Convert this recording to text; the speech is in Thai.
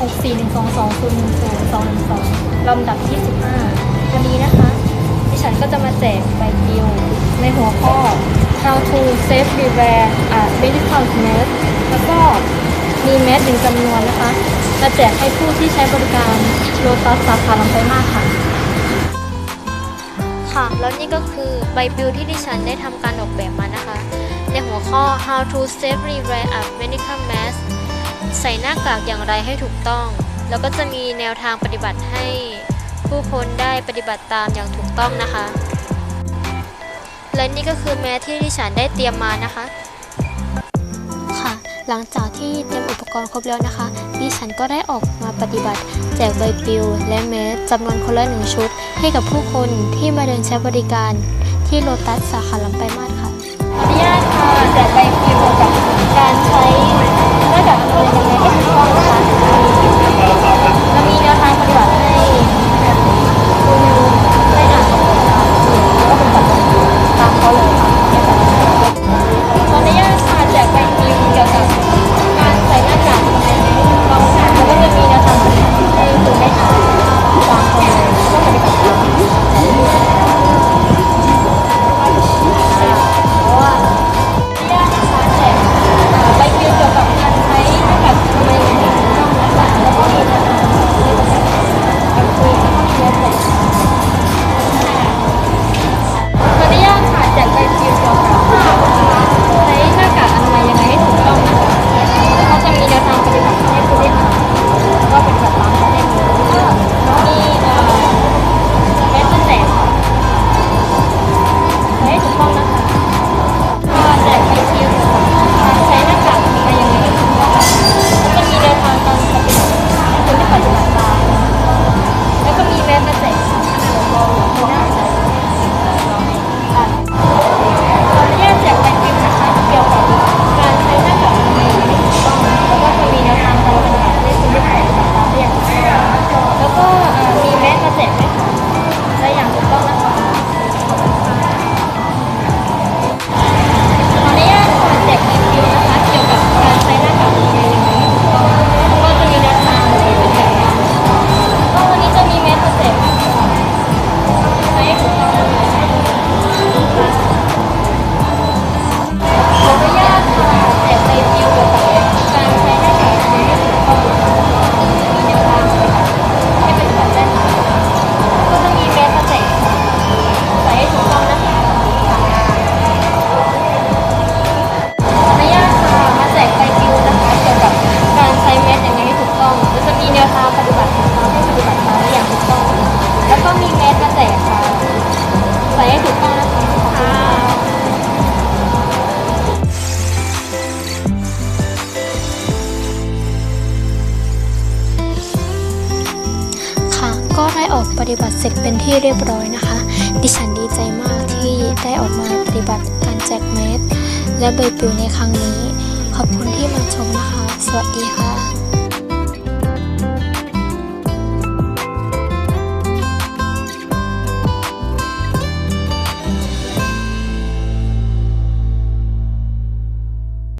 412200212ลำดับที่15วันนี้นะคะดิฉันก็จะมาแจกใบปลิวในหัวข้อ how to save beware a medical mask แล้วก็มีแมสหนึ่งจำนวนนะคะ มาแจกให้ผู้ที่ใช้บริการโลตัสสาขาลำไส้มากค่ะ ค่ะ แล้วนี่ก็คือใบปลิวที่ดิฉันได้ทำการออกแบบมานะคะ ในหัวข้อ how to safely wear a medical mask ใส่หน้ากากอย่างไรให้ถูกต้อง แล้วก็จะมีแนวทางปฏิบัติให้ผู้คนได้ปฏิบัติตามอย่างถูกต้องนะคะ และนี่ก็คือแมสที่ดิฉันได้เตรียมมานะคะ ค่ะ หลังจากที่เตรียมอุปกรณ์ครบแล้วนะคะดิฉันก็ได้ออกมาปฏิบัติ แจกใบปลิว และแมสจำนวนคนละหนึ่งชุด ให้กับผู้คนที่มาเดินใช้บริการที่โลตัสสาขาลำไปางมาศค่ะขออนุญาตค่ะแจกใบปลิวเกี่ยวกับการใช้ すごい! ออกปฏิบัติเสร็จเป็นที่เรียบร้อยนะคะ ดิฉันดีใจมากที่ได้ออกมาปฏิบัติการแจกเมสและใบปลิวในครั้งนี้ ขอบคุณที่มาชมนะคะ สวัสดีค่ะ